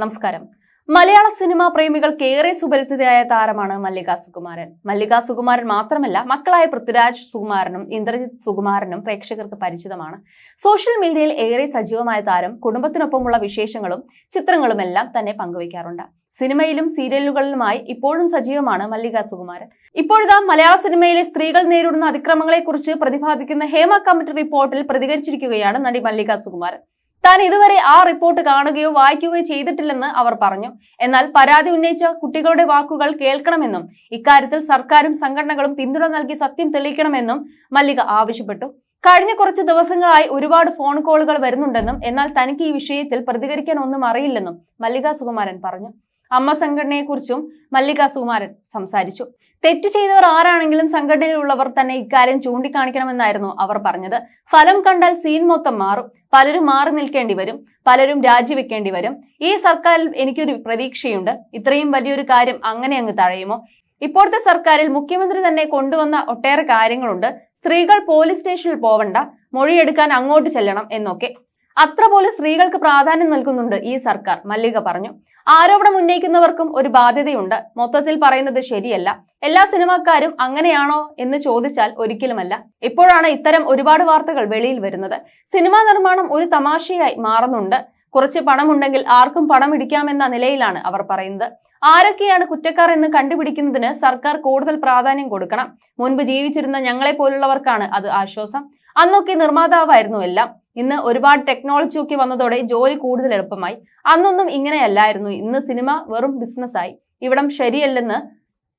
നമസ്കാരം. മലയാള സിനിമാ പ്രേമികൾക്ക് ഏറെ സുപരിചിതയായ താരമാണ് മല്ലിക സുകുമാരൻ. മല്ലിക സുകുമാരൻ മാത്രമല്ല മക്കളായ പൃഥ്വിരാജ് സുകുമാരനും ഇന്ദ്രജിത് സുകുമാരനും പ്രേക്ഷകർക്ക് പരിചിതമാണ്. സോഷ്യൽ മീഡിയയിൽ ഏറെ സജീവമായ താരം കുടുംബത്തിനൊപ്പമുള്ള വിശേഷങ്ങളും ചിത്രങ്ങളും എല്ലാം തന്നെ പങ്കുവയ്ക്കാറുണ്ട്. സിനിമയിലും സീരിയലുകളിലുമായി ഇപ്പോഴും സജീവമാണ് മല്ലിക സുകുമാരൻ. ഇപ്പോഴിതാ മലയാള സിനിമയിലെ സ്ത്രീകൾ നേരിടുന്ന അതിക്രമങ്ങളെക്കുറിച്ച് പ്രതിപാദിക്കുന്ന ഹേമ കമ്മിറ്റി റിപ്പോർട്ടിൽ പ്രതികരിച്ചിരിക്കുകയാണ് നടി മല്ലിക സുകുമാരൻ. താൻ ഇതുവരെ ആ റിപ്പോർട്ട് കാണുകയോ വായിക്കുകയോ ചെയ്തിട്ടില്ലെന്ന് അവർ പറഞ്ഞു. എന്നാൽ പരാതി ഉന്നയിച്ച കുട്ടികളുടെ വാക്കുകൾ കേൾക്കണമെന്നും ഇക്കാര്യത്തിൽ സർക്കാരും സംഘടനകളും പിന്തുണ നൽകി സത്യം തെളിയിക്കണമെന്നും മല്ലിക ആവശ്യപ്പെട്ടു. കഴിഞ്ഞ കുറച്ച് ദിവസങ്ങളായി ഒരുപാട് ഫോൺ കോളുകൾ വരുന്നുണ്ടെന്നും എന്നാൽ തനിക്ക് ഈ വിഷയത്തിൽ പ്രതികരിക്കാൻ ഒന്നും അറിയില്ലെന്നും മല്ലിക സുകുമാരൻ പറഞ്ഞു. അമ്മ സംഘടനയെക്കുറിച്ചും മല്ലിക സുകുമാരൻ സംസാരിച്ചു. തെറ്റ് ചെയ്തവർ ആരാണെങ്കിലും സംഘടനയിലുള്ളവർ തന്നെ ഇക്കാര്യം ചൂണ്ടിക്കാണിക്കണമെന്നായിരുന്നു അവർ പറഞ്ഞത്. ഫലം കണ്ടാൽ സീൻ മൊത്തം മാറും. പലരും മാറി നിൽക്കേണ്ടി വരും. പലരും രാജിവെക്കേണ്ടി വരും. ഈ സർക്കാരിൽ എനിക്കൊരു പ്രതീക്ഷയുണ്ട്. ഇത്രയും വലിയൊരു കാര്യം അങ്ങനെ അങ്ങ് തഴയുമോ? ഇപ്പോഴത്തെ സർക്കാരിൽ മുഖ്യമന്ത്രി തന്നെ കൊണ്ടുവന്ന ഒട്ടേറെ കാര്യങ്ങളുണ്ട്. സ്ത്രീകൾ പോലീസ് സ്റ്റേഷനിൽ പോവണ്ട. മൊഴിയെടുക്കാൻ അങ്ങോട്ട് ചെല്ലണം എന്നൊക്കെ. അത്ര പോലെ സ്ത്രീകൾക്ക് പ്രാധാന്യം നൽകുന്നുണ്ട് ഈ സർക്കാർ മല്ലിക പറഞ്ഞു. ആരോപണം ഉന്നയിക്കുന്നവർക്കും ഒരു ബാധ്യതയുണ്ട്. മൊത്തത്തിൽ പറയുന്നത് ശരിയല്ല. എല്ലാ സിനിമാക്കാരും അങ്ങനെയാണോ എന്ന് ചോദിച്ചാൽ ഒരിക്കലുമല്ല. ഇപ്പോഴാണ് ഇത്തരം ഒരുപാട് വാർത്തകൾ വെളിയിൽ വരുന്നത്. സിനിമാ നിർമ്മാണം ഒരു തമാശയായി മാറുന്നുണ്ട്. കുറച്ച് പണമുണ്ടെങ്കിൽ ആർക്കും പണം ഇടിക്കാമെന്ന നിലയിലാണ് അവർ പറയുന്നത്. ആരൊക്കെയാണ് കുറ്റക്കാർ എന്ന് കണ്ടുപിടിക്കുന്നതിന് സർക്കാർ കൂടുതൽ പ്രാധാന്യം കൊടുക്കണം. മുൻപ് ജീവിച്ചിരുന്ന ഞങ്ങളെ പോലുള്ളവർക്കാണ് അത് ആശ്വാസം. അന്നൊക്കെ നിർമ്മാതാവായിരുന്നു എല്ലാം. ഇന്ന് ഒരുപാട് ടെക്നോളജി ഒക്കെ വന്നതോടെ ജോലി കൂടുതൽ എളുപ്പമായി. അന്നൊന്നും ഇങ്ങനെയല്ലായിരുന്നു. ഇന്ന് സിനിമ വെറും ബിസിനസ്സായി ഇവിടം ശരിയല്ലെന്ന്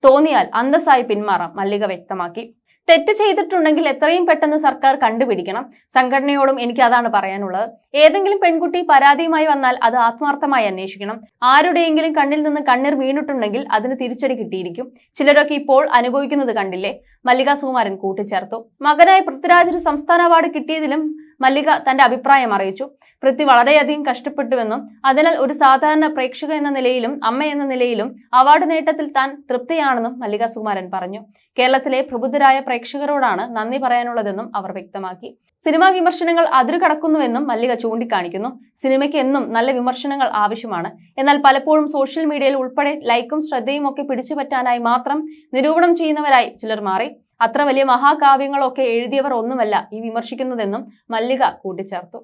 തോന്നിയാൽ അന്തസ്സായി പിന്മാറാം മല്ലിക വ്യക്തമാക്കി. തെറ്റ് ചെയ്തിട്ടുണ്ടെങ്കിൽ എത്രയും പെട്ടെന്ന് സർക്കാർ കണ്ടുപിടിക്കണം. സംഘടനയോടും എനിക്ക് അതാണ് പറയാനുള്ളത്. ഏതെങ്കിലും പെൺകുട്ടി പരാതിയുമായി വന്നാൽ അത് ആത്മാർത്ഥമായി അന്വേഷിക്കണം. ആരുടെയെങ്കിലും കണ്ണിൽ നിന്ന് കണ്ണീർ വീണിട്ടുണ്ടെങ്കിൽ അതിന് തിരിച്ചടി കിട്ടിയിരിക്കും. ചിലരൊക്കെ ഇപ്പോൾ അനുഭവിക്കുന്നത് കണ്ടില്ലേ? മല്ലിക സുകുമാരൻ കൂട്ടിച്ചേർത്തു. മകനായ പൃഥ്വിരാജിന് സംസ്ഥാന അവാർഡ് കിട്ടിയതിലും മല്ലിക തന്റെ അഭിപ്രായം അറിയിച്ചു. പൃഥ്വി വളരെയധികം കഷ്ടപ്പെട്ടുവെന്നും അതിനാൽ ഒരു സാധാരണ പ്രേക്ഷക എന്ന നിലയിലും അമ്മ എന്ന നിലയിലും അവാർഡ് നേട്ടത്തിൽ താൻ തൃപ്തിയാണെന്നും മല്ലിക സുകുമാരൻ പറഞ്ഞു. കേരളത്തിലെ പ്രബുദ്ധരായ പ്രേക്ഷകരോടാണ് നന്ദി പറയാനുള്ളതെന്നും അവർ വ്യക്തമാക്കി. സിനിമാ വിമർശനങ്ങൾ അതിരുകടക്കുന്നുവെന്നും മല്ലിക ചൂണ്ടിക്കാണിക്കുന്നു. സിനിമയ്ക്ക് എന്നും നല്ല വിമർശനങ്ങൾ ആവശ്യമാണ്. എന്നാൽ പലപ്പോഴും സോഷ്യൽ മീഡിയയിൽ ഉൾപ്പെടെ ലൈക്കും ശ്രദ്ധയും ഒക്കെ പിടിച്ചുപറ്റാനായി മാത്രം നിരൂപണം ചെയ്യുന്നവരായി ചിലർ മാറി. അത്ര വലിയ മഹാകാവ്യങ്ങളൊക്കെ എഴുതിയവർ ഒന്നുമല്ല ഈ വിമർശിക്കുന്നതെന്നും മല്ലിക കൂട്ടിച്ചേർത്തു.